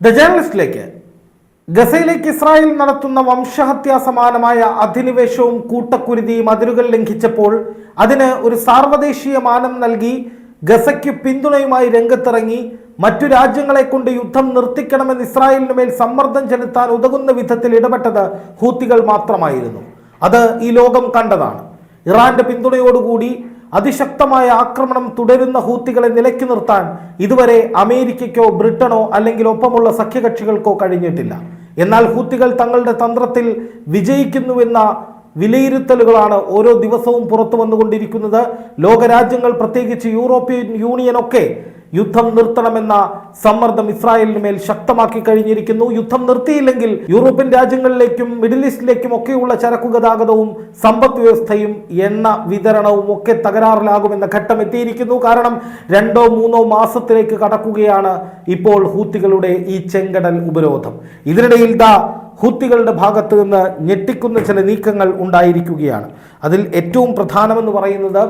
The ജേർണലിസ്റ്റിലേക്ക് ഗസയിലേക്ക് Israel നടത്തുന്ന വംശഹത്യാ സമാനമായ അധിനിവേശവും കൂട്ടക്കുരുതിയും അതിരുകൾ ലംഘിച്ചപ്പോൾ അതിന് ഒരു സാർവദേശീയ മാനം നൽകി ഗസയ്ക്ക് പിന്തുണയുമായി രംഗത്തിറങ്ങി മറ്റു രാജ്യങ്ങളെ കൊണ്ട് യുദ്ധം നിർത്തിക്കണമെന്ന് ഇസ്രായേലിന് മേൽ സമ്മർദ്ദം ചെലുത്താൻ ഉതകുന്ന വിധത്തിൽ ഇടപെട്ടത് ഹൂത്തികൾ മാത്രമായിരുന്നു. അത് ഈ ലോകം കണ്ടതാണ്. ഇറാന്റെ പിന്തുണയോടുകൂടി അതിശക്തമായ ആക്രമണം തുടരുന്ന ഹൂത്തികളെ നിലയ്ക്ക് നിർത്താൻ ഇതുവരെ അമേരിക്കയ്ക്കോ ബ്രിട്ടനോ അല്ലെങ്കിൽ ഒപ്പമുള്ള സഖ്യകക്ഷികൾക്കോ കഴിഞ്ഞിട്ടില്ല. എന്നാൽ ഹൂത്തികൾ തങ്ങളുടെ തന്ത്രത്തിൽ വിജയിക്കുന്നുവെന്ന വിലയിരുത്തലുകളാണ് ഓരോ ദിവസവും പുറത്തു വന്നുകൊണ്ടിരിക്കുന്നത് ലോകരാജ്യങ്ങൾ പ്രത്യേകിച്ച് യൂറോപ്യൻ യൂണിയൻ ഒക്കെ യുദ്ധം നിർത്തണമെന്ന സമ്മർദ്ദം ഇസ്രായേലിന് മേൽ ശക്തമാക്കി കഴിഞ്ഞിരിക്കുന്നു. യുദ്ധം നിർത്തിയില്ലെങ്കിൽ യൂറോപ്യൻ രാജ്യങ്ങളിലേക്കും മിഡിൽ ഈസ്റ്റിലേക്കും ഒക്കെയുള്ള ചരക്കു ഗതാഗതവും സമ്പദ് വ്യവസ്ഥയും എണ്ണ വിതരണവും ഒക്കെ തകരാറിലാകുമെന്ന ഘട്ടം എത്തിയിരിക്കുന്നു. കാരണം രണ്ടോ മൂന്നോ മാസത്തിലേക്ക് കടക്കുകയാണ് ഇപ്പോൾ ഹൂത്തികളുടെ ഈ ചെങ്കടൽ ഉപരോധം. ഇതിനിടയിൽ ദാ ഹൂത്തികളുടെ ഭാഗത്ത് നിന്ന് ഞെട്ടിക്കുന്ന ചില നീക്കങ്ങൾ ഉണ്ടായിരിക്കുകയാണ്. അതിൽ ഏറ്റവും പ്രധാനമെന്ന് പറയുന്നത്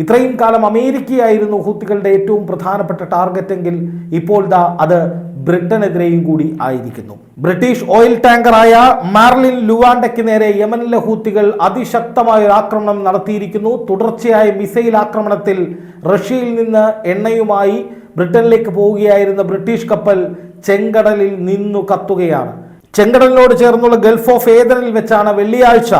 ഇത്രയും കാലം അമേരിക്കയായിരുന്നു ഹൂത്തികളുടെ ഏറ്റവും പ്രധാനപ്പെട്ട ടാർഗറ്റ് എങ്കിൽ ഇപ്പോൾ ദാ അത് ബ്രിട്ടനെതിരെയും കൂടി ആയിരിക്കുന്നു. ബ്രിട്ടീഷ് ഓയിൽ ടാങ്കറായ മാർലിൻ ലുവാണ്ടയ്ക്ക് നേരെ യമനിലെ ഹൂത്തികൾ അതിശക്തമായ ഒരു ആക്രമണം നടത്തിയിരിക്കുന്നു. തുടർച്ചയായ മിസൈൽ ആക്രമണത്തിൽ റഷ്യയിൽ നിന്ന് എണ്ണയുമായി ബ്രിട്ടനിലേക്ക് പോവുകയായിരുന്ന ബ്രിട്ടീഷ് കപ്പൽ ചെങ്കടലിൽ നിന്നു കത്തുകയാണ്. ചെങ്കടലിനോട് ചേർന്നുള്ള ഗൾഫ് ഓഫ് ഏതനിൽ വെച്ചാണ് വെള്ളിയാഴ്ച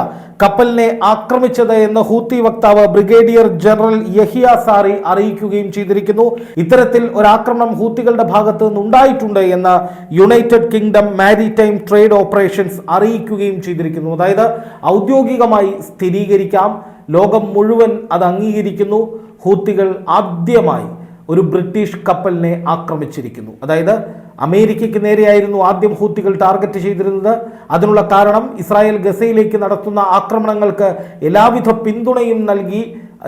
കപ്പലിനെ ആക്രമിച്ചത് എന്ന് ഹൂത്തി വക്താവ് ബ്രിഗേഡിയർ ജനറൽ യഹിയ സാറി അറിയിക്കുകയും ചെയ്തിരിക്കുന്നു. ഇത്തരത്തിൽ ഒരു ആക്രമണം ഹൂത്തികളുടെ ഭാഗത്ത് നിന്നുണ്ടായിട്ടുണ്ട് എന്ന് United Kingdom maritime trade operations അറിയിക്കുകയും ചെയ്തിരിക്കുന്നു. അതായത് ഔദ്യോഗികമായി സ്ഥിരീകരിക്കാം. ലോകം മുഴുവൻ അത് അംഗീകരിക്കുന്നു. ഹൂത്തികൾ ആദ്യമായി ഒരു ബ്രിട്ടീഷ് കപ്പലിനെ ആക്രമിച്ചിരിക്കുന്നു. അതായത് അമേരിക്കയ്ക്ക് നേരെയായിരുന്നു ആദ്യം ഹൂത്തികൾ ടാർഗറ്റ് ചെയ്തിരുന്നത്. അതിനുള്ള കാരണം ഇസ്രായേൽ ഗസയിലേക്ക് നടത്തുന്ന ആക്രമണങ്ങൾക്ക് എല്ലാവിധ പിന്തുണയും നൽകി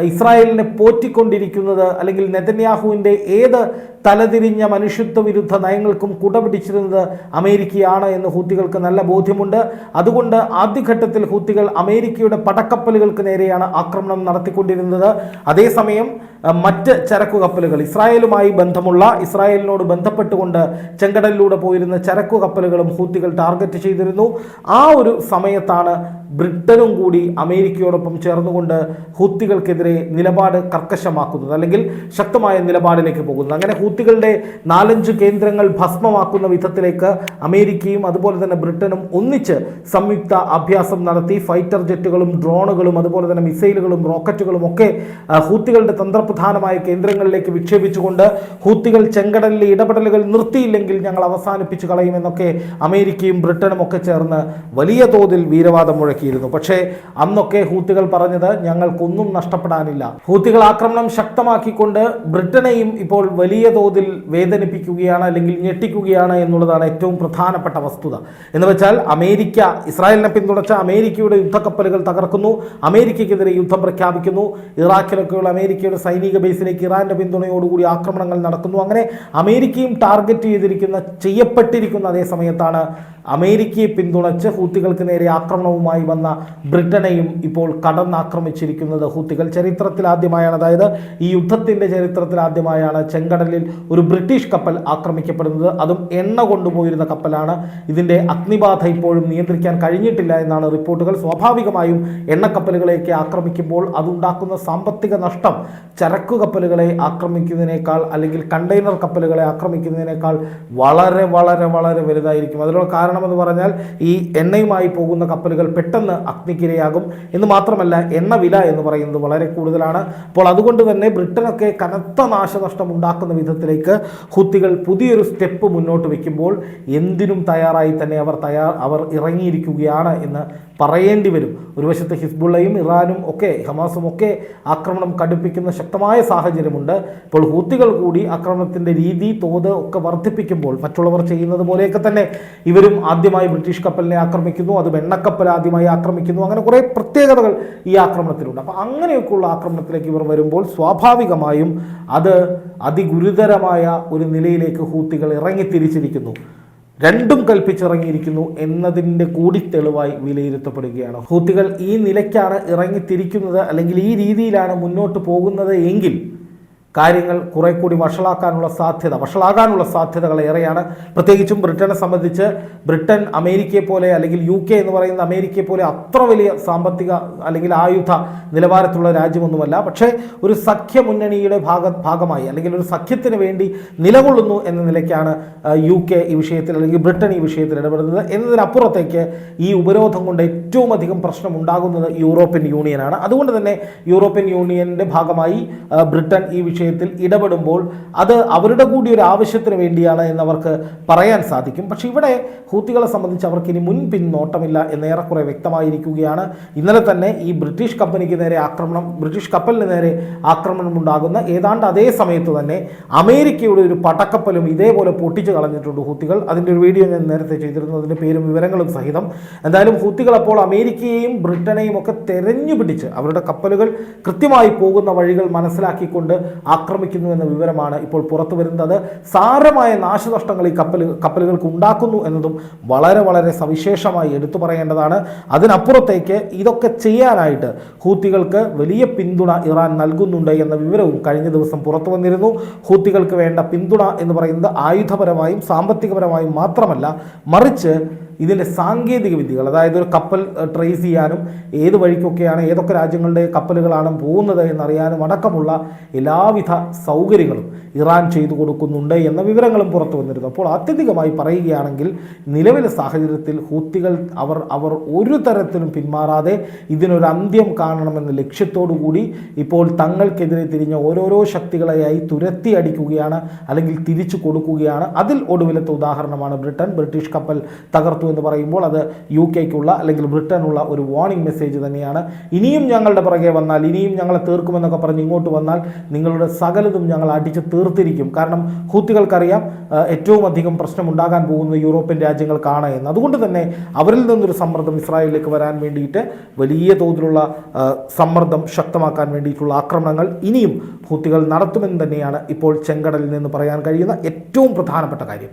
ഇസ്രായേലിനെ പോറ്റിക്കൊണ്ടിരിക്കുന്നത് അല്ലെങ്കിൽ നെതന്യാഹുവിന്റെ ഏത് തലതിരിഞ്ഞ മനുഷ്യത്വ വിരുദ്ധ നയങ്ങൾക്കും കുടപിടിച്ചിരുന്നത് അമേരിക്കയാണ് എന്ന് ഹൂത്തികൾക്ക് നല്ല ബോധ്യമുണ്ട്. അതുകൊണ്ട് ആദ്യഘട്ടത്തിൽ ഹൂത്തികൾ അമേരിക്കയുടെ പടക്കപ്പലുകൾക്ക് നേരെയാണ് ആക്രമണം നടത്തിക്കൊണ്ടിരുന്നത്. അതേസമയം മറ്റ് ചരക്കു കപ്പലുകൾ ഇസ്രായേലുമായി ബന്ധമുള്ള ഇസ്രായേലിനോട് ബന്ധപ്പെട്ടുകൊണ്ട് ചെങ്കടലിലൂടെ പോയിരുന്ന ചരക്കു കപ്പലുകളും ഹൂത്തികൾ ടാർഗറ്റ് ചെയ്തിരുന്നു. ആ ഒരു സമയത്താണ് ബ്രിട്ടനും കൂടി അമേരിക്കയോടൊപ്പം ചേർന്നുകൊണ്ട് ഹൂത്തികൾക്കെതിരെ നിലപാട് കർക്കശമാക്കുന്നത് അല്ലെങ്കിൽ ശക്തമായ നിലപാടിലേക്ക് പോകുന്നത്. അങ്ങനെ ഹൂത്തികളുടെ നാലഞ്ച് കേന്ദ്രങ്ങൾ ഭസ്മമാക്കുന്ന വിധത്തിലേക്ക് അമേരിക്കയും അതുപോലെ തന്നെ ബ്രിട്ടനും ഒന്നിച്ച് സംയുക്ത അഭ്യാസം നടത്തി. ഫൈറ്റർ ജെറ്റുകളും ഡ്രോണുകളും അതുപോലെ തന്നെ മിസൈലുകളും റോക്കറ്റുകളും ഒക്കെ ഹൂത്തികളുടെ തന്ത്രപ്രധാനമായ കേന്ദ്രങ്ങളിലേക്ക് വിക്ഷേപിച്ചുകൊണ്ട് ഹൂത്തികൾ ചെങ്കടലിലെ ഇടപെടലുകൾ നിർത്തിയില്ലെങ്കിൽ ഞങ്ങൾ അവസാനിപ്പിച്ചു കളയുമെന്നൊക്കെ അമേരിക്കയും ബ്രിട്ടനും ഒക്കെ ചേർന്ന് വലിയ തോതിൽ വീരവാദം മുഴക്കിയിരുന്നു. പക്ഷേ അന്നൊക്കെ ഹൂത്തികൾ പറഞ്ഞത് ഞങ്ങൾക്കൊന്നും നഷ്ടപ്പെടാനില്ല ഹൂത്തികൾ ആക്രമണം ശക്തമാക്കിക്കൊണ്ട് ബ്രിട്ടനെയും ഇപ്പോൾ വലിയ തോതിൽ വേദനിപ്പിക്കുകയാണ് അല്ലെങ്കിൽ ഞെട്ടിക്കുകയാണ് എന്നുള്ളതാണ് ഏറ്റവും പ്രധാനപ്പെട്ട വസ്തുത. എന്ന് വെച്ചാൽ അമേരിക്ക ഇസ്രായേലിനെ പിന്തുണച്ച അമേരിക്കയുടെ യുദ്ധക്കപ്പലുകൾ തകർക്കുന്നു അമേരിക്കയ്ക്കെതിരെ യുദ്ധം പ്രഖ്യാപിക്കുന്നു ഇറാഖിലൊക്കെയുള്ള അമേരിക്കയുടെ സൈനിക ബേസിലേക്ക് ഇറാന്റെ പിന്തുണയോടുകൂടി ആക്രമണങ്ങൾ നടക്കുന്നു. അങ്ങനെ അമേരിക്കയും ടാർഗറ്റ് ചെയ്തിരിക്കുന്ന ചെയ്യപ്പെട്ടിരിക്കുന്ന അതേ സമയത്താണ് അമേരിക്കയെ പിന്തുണച്ച് ഹൂത്തികൾക്ക് നേരെ ആക്രമണവുമായി വന്ന ബ്രിട്ടനെയും ഇപ്പോൾ കടന്നാക്രമിച്ചിരിക്കുന്നത് ഹൂത്തികൾ. ചരിത്രത്തിൽ ആദ്യമായാണ്. അതായത് ഈ യുദ്ധത്തിന്റെ ചരിത്രത്തിൽ ആദ്യമായാണ് ചെങ്കടലിൽ ഒരു ബ്രിട്ടീഷ് കപ്പൽ ആക്രമിക്കപ്പെടുന്നത്. അതും എണ്ണ കൊണ്ടുപോയിരുന്ന കപ്പലാണ്. ഇതിന്റെ അഗ്നിബാധ ഇപ്പോഴും നിയന്ത്രിക്കാൻ കഴിഞ്ഞിട്ടില്ല എന്നാണ് റിപ്പോർട്ടുകൾ. സ്വാഭാവികമായും എണ്ണക്കപ്പലുകളെയൊക്കെ ആക്രമിക്കുമ്പോൾ അതുണ്ടാക്കുന്ന സാമ്പത്തിക നഷ്ടം ചരക്കു കപ്പലുകളെ ആക്രമിക്കുന്നതിനേക്കാൾ അല്ലെങ്കിൽ കണ്ടെയ്നർ കപ്പലുകളെ ആക്രമിക്കുന്നതിനേക്കാൾ വളരെ വളരെ വളരെ വലുതായിരിക്കും. അതിനുള്ള കാരണമെന്ന് പറഞ്ഞാൽ ഈ എണ്ണയുമായി പോകുന്ന കപ്പലുകൾ പെട്ടെന്ന് അഗ്നിക്കിരയാകും. എന്ന് മാത്രമല്ല എണ്ണ വില എന്ന് പറയുന്നത് വളരെ കൂടുതലാണ്. അപ്പോൾ അതുകൊണ്ട് തന്നെ ബ്രിട്ടനൊക്കെ കനത്ത നാശനഷ്ടം ഉണ്ടാക്കുന്ന വിധത്തിലേക്ക് ഹുത്തികൾ പുതിയൊരു സ്റ്റെപ്പ് മുന്നോട്ട് വയ്ക്കുമ്പോൾ എന്തിനും തയ്യാറായി തന്നെ അവർ തയ്യാർ അവർ ഇറങ്ങിയിരിക്കുകയാണ് എന്ന് പറയേണ്ടി വരും. ഒരു വശത്ത് ഹിസ്ബുള്ളയും ഇറാനും ഒക്കെ ഹമാസും ഒക്കെ ആക്രമണം കടുപ്പിക്കുന്ന ശക്തമായ സാഹചര്യമുണ്ട്. ഇപ്പോൾ ഹൂത്തികൾ കൂടി ആക്രമണത്തിന്റെ രീതി തോത് ഒക്കെ വർദ്ധിപ്പിക്കുമ്പോൾ മറ്റുള്ളവർ ചെയ്യുന്നത് പോലെയൊക്കെ തന്നെ ഇവരും ആദ്യമായി ബ്രിട്ടീഷ് കപ്പലിനെ ആക്രമിക്കുന്നു അത് വെണ്ണക്കപ്പൽ ആദ്യമായി ആക്രമിക്കുന്നു അങ്ങനെ കുറേ പ്രത്യേകതകൾ ഈ ആക്രമണത്തിലുണ്ട്. അപ്പോൾ അങ്ങനെയൊക്കെയുള്ള ആക്രമണത്തിലേക്ക് ഇവർ വരുമ്പോൾ സ്വാഭാവികമായും അത് അതിഗുരുതരമായ ഒരു നിലയിലേക്ക് ഹൂത്തികൾ ഇറങ്ങിത്തിരിച്ചിരിക്കുന്നു. രണ്ടും കൽപ്പിച്ചിറങ്ങിയിരിക്കുന്നു എന്നതിന്റെ കൂടി തെളിവായി വിലയിരുത്തപ്പെടുകയാണ്. ഹൂത്തികൾ ഈ നിലയ്ക്കാണ് ഇറങ്ങിത്തിരിക്കുന്നത് അല്ലെങ്കിൽ ഈ രീതിയിലാണ് മുന്നോട്ട് പോകുന്നത് എങ്കിൽ കാര്യങ്ങൾ കുറെ കൂടി വഷളാക്കാനുള്ള സാധ്യത വഷളാകാനുള്ള സാധ്യതകൾ ഏറെയാണ്. പ്രത്യേകിച്ചും ബ്രിട്ടനെ സംബന്ധിച്ച് ബ്രിട്ടൻ അമേരിക്കയെ പോലെ അല്ലെങ്കിൽ യു കെ എന്ന് പറയുന്ന അമേരിക്കയെ പോലെ അത്ര വലിയ സാമ്പത്തിക അല്ലെങ്കിൽ ആയുധ നിലവാരത്തിലുള്ള രാജ്യമൊന്നുമല്ല. പക്ഷേ ഒരു സഖ്യ മുന്നണിയുടെ ഭാഗ ഭാഗമായി അല്ലെങ്കിൽ ഒരു സഖ്യത്തിന് വേണ്ടി നിലകൊള്ളുന്നു എന്ന നിലയ്ക്കാണ് യു കെ ഈ വിഷയത്തിൽ അല്ലെങ്കിൽ ബ്രിട്ടൻ ഈ വിഷയത്തിൽ ഇടപെടുന്നത്. എന്നതിനപ്പുറത്തേക്ക് ഈ ഉപരോധം കൊണ്ട് ഏറ്റവും അധികം പ്രശ്നം ഉണ്ടാകുന്നത് യൂറോപ്യൻ യൂണിയനാണ്. അതുകൊണ്ട് തന്നെ യൂറോപ്യൻ യൂണിയന്റെ ഭാഗമായി ബ്രിട്ടൻ ഈ വിഷയത്തിൽ ഇടപെടുമ്പോൾ അത് അവരുടെ കൂടി ഒരു ആവശ്യത്തിന് വേണ്ടിയാണ് എന്നവർക്ക് പറയാൻ സാധിക്കും. പക്ഷെ ഇവിടെ ഹൂത്തികളെ സംബന്ധിച്ച് അവർക്ക് ഇനി മുൻപിൻ നോട്ടമില്ല എന്ന് ഏറെക്കുറെ വ്യക്തമായിരിക്കുകയാണ്. ഇന്നലെ തന്നെ ഈ ബ്രിട്ടീഷ് കമ്പനിക്ക് നേരെ ആക്രമണം ബ്രിട്ടീഷ് കപ്പലിന് നേരെ ആക്രമണം ഉണ്ടാകുന്ന ഏതാണ്ട് അതേ സമയത്ത് തന്നെ അമേരിക്കയുടെ ഒരു പടക്കപ്പലും ഇതേപോലെ പൊട്ടിച്ചു കളഞ്ഞിട്ടുണ്ട് ഹൂത്തികൾ. അതിന്റെ ഒരു വീഡിയോ ഞാൻ നേരത്തെ ചെയ്തിരുന്നു അതിന്റെ പേരും വിവരങ്ങളും സഹിതം. എന്തായാലും ഹൂത്തികൾ അപ്പോൾ അമേരിക്കയെയും ബ്രിട്ടനെയും ഒക്കെ തെരഞ്ഞു പിടിച്ച് അവരുടെ കപ്പലുകൾ കൃത്യമായി പോകുന്ന വഴികൾ മനസ്സിലാക്കിക്കൊണ്ട് ആക്രമിക്കുന്നു എന്ന വിവരമാണ് ഇപ്പോൾ പുറത്തു വരുന്നത്. സാരമായ നാശനഷ്ടങ്ങൾ ഈ കപ്പൽ കപ്പലുകൾക്ക് ഉണ്ടാക്കുന്നു എന്നതും വളരെ വളരെ സവിശേഷമായി എടുത്തു പറയേണ്ടതാണ്. അതിനപ്പുറത്തേക്ക് ഇതൊക്കെ ചെയ്യാനായിട്ട് ഹൂത്തികൾക്ക് വലിയ പിന്തുണ ഇറാൻ നൽകുന്നുണ്ട് എന്ന വിവരവും കഴിഞ്ഞ ദിവസം പുറത്തു വന്നിരുന്നു. ഹൂത്തികൾക്ക് വേണ്ട പിന്തുണ എന്ന് പറയുന്നത് ആയുധപരമായും സാമ്പത്തികപരമായും മാത്രമല്ല മറിച്ച് ഇതിന്റെ സാങ്കേതിക വിദ്യകൾ അതായത് ഒരു കപ്പൽ ട്രേസ് ചെയ്യാനും ഏത് വഴിക്കൊക്കെയാണ് ഏതൊക്കെ രാജ്യങ്ങളുടെ കപ്പലുകളാണ് പോകുന്നത് എന്നറിയാനും അടക്കമുള്ള എല്ലാവിധ സൗകര്യങ്ങളും ഇറാൻ ചെയ്തു കൊടുക്കുന്നുണ്ട് എന്ന വിവരങ്ങളും പുറത്തു വന്നിരുന്നു. അപ്പോൾ അത്യധികമായി പറയുകയാണെങ്കിൽ നിലവിലെ സാഹചര്യത്തിൽ ഹൂത്തികൾ അവർ അവർ ഒരു തരത്തിലും പിന്മാറാതെ ഇതിനൊരു അന്ത്യം കാണണമെന്ന ലക്ഷ്യത്തോടു കൂടി ഇപ്പോൾ തങ്ങൾക്കെതിരെ തിരിഞ്ഞ ഓരോരോ ശക്തികളെയായി തുരത്തി അടിക്കുകയാണ് അല്ലെങ്കിൽ തിരിച്ചു കൊടുക്കുകയാണ്. അതിൽ ഒടുവിലത്തെ ഉദാഹരണമാണ് ബ്രിട്ടൻ ബ്രിട്ടീഷ് കപ്പൽ തകർത്തു എന്ന് പറയുമ്പോൾ അത് യു കെക്കുള്ള അല്ലെങ്കിൽ ബ്രിട്ടനുള്ള ഒരു വാർണിംഗ് മെസ്സേജ് തന്നെയാണ്. ഇനിയും ഞങ്ങളുടെ പുറകെ വന്നാൽ ഇനിയും ഞങ്ങളെ തീർക്കുമെന്നൊക്കെ പറഞ്ഞ് ഇങ്ങോട്ട് വന്നാൽ നിങ്ങളുടെ സകലതും ഞങ്ങൾ അടിച്ച് തീർത്തിരിക്കും. കാരണം ഹൂത്തികൾക്കറിയാം ഏറ്റവും അധികം പ്രശ്നം ഉണ്ടാകാൻ പോകുന്നത് യൂറോപ്യൻ രാജ്യങ്ങൾക്കാണ് എന്ന്. അതുകൊണ്ട് തന്നെ അവരിൽ നിന്നൊരു സമ്മർദ്ദം ഇസ്രായേലിലേക്ക് വരാൻ വേണ്ടിയിട്ട് വലിയ തോതിലുള്ള സമ്മർദ്ദം ശക്തമാക്കാൻ വേണ്ടിയിട്ടുള്ള ആക്രമണങ്ങൾ ഇനിയും ഹൂത്തികൾ നടത്തുമെന്ന് തന്നെയാണ് ഇപ്പോൾ ചെങ്കടലിൽ നിന്ന് പറയാൻ കഴിയുന്ന ഏറ്റവും പ്രധാനപ്പെട്ട കാര്യം.